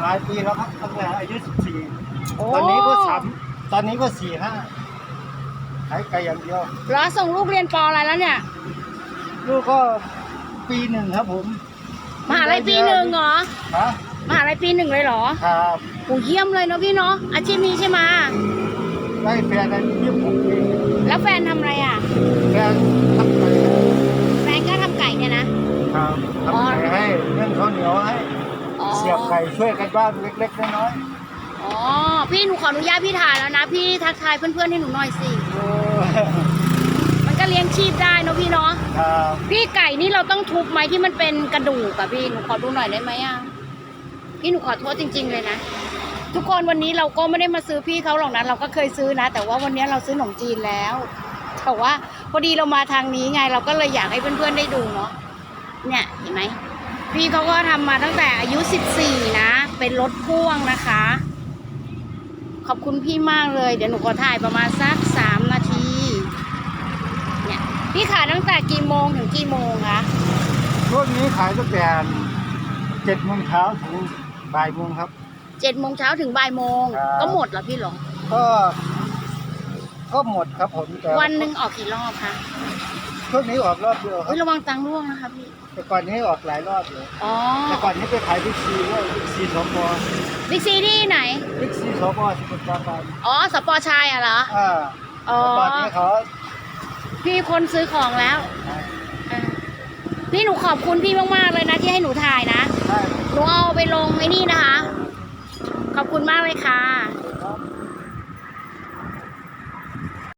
หลายปีแล้วครับตั้งแต่อายุสิบสี่โอ้ตอนนี้ก็สามตอนนี้ก็สี่ห้าขายไก่อย่างเดียวแล้วส่งลูกเรียนปออะไรแล้วเนี่ยลูกก็ปีหนึ่งครับผมมหาลัยปีหนึ่งเหรอฮะมหาลัยปีหนึ่งเลยเหรอครับโอ้เยี่ยมเลยเนาะพี่เนาะอาชีพนี้ใช่ไหมะได้แฟนอายุยี่สิบหกปีแล้วแฟนทำอะไรอะ แฟนทำไก่แฟนก็ทำไก่เนี่ยนะ ครับทำไก่ให้เรื่องข้าวเหนียวให้อ๋อเสียบไก่ช่วยกันบ้างเล็กๆน้อยอ๋อ พี่หนูขออนุญาตพี่ถ่ายแล้วนะ พี่ทักทายเพื่อนๆให้หนูหน่อยสิๆโอ้มันก็เลี้ยงชีพได้เนาะพี่เนาะ ครับพี่ไก่นี่เราต้องทุบไหมที่มันเป็นกระดูกอะพี่หนูขอดูหน่อยได้ไหมอะพี่หนูขอโทษจริง ๆ เลยนะ ทุกคนวันนี้เราก็ไม่ได้มาซื้อพี่เขาหรอกนะเราก็เคยซื้อนะ แต่ว่าวันนี้เราซื้อขนมจีนแล้วแต่ว่าพอดีเรามาทางนี้ไง เราก็เลยอยากให้เพื่อนๆได้ดูเนาะเนี่ยเห็นไหม พี่เขาก็ทำมาตั้งแต่อายุ 14 นะ เป็นรถพ่วงนะคะ ขอบคุณพี่มากเลย เดี๋ยวหนูขอถ่ายประมาณสักสามนาทีเนี่ยพี่ขายตั้งแต่กี่โมงถึงกี่โมงคะช่วงนี้ขายตั้งแต่เจ็ดโมงเช้าถึงบ่ายโมงครับ เจ็ดโมงเช้าถึงบ่ายโมง ครับ ก็หมดเหรอพี่หลงก็ก็หมดครับผมแต่วันหนึ่งออกกี่รอบคะ ช่วงนี้ออกรอบเดียวครัเฮ้บยระวังตังค์ร่วงนะคะพี่ แต่ก่อนนี้ออกหลายรอบเลยอ๋อแต่ก่อนนี้ไปขายบิ๊กซีด้วยบิ๊กซีสปบิ๊กซีที่ไหน บิ๊กซีสปสมุทรปราการอ๋อสปอชายอะเหรอ อ่าอ๋อ แต่ตอนนี้เขาพี่คนซื้อของแล้วเออพี่หนูขอบคุณพี่มากๆเลยนะที่ให้หนูถ่ายนะได้หนูเอาไปลงไอ้นี่นะคะ ขอบคุณมากเลยค่ะค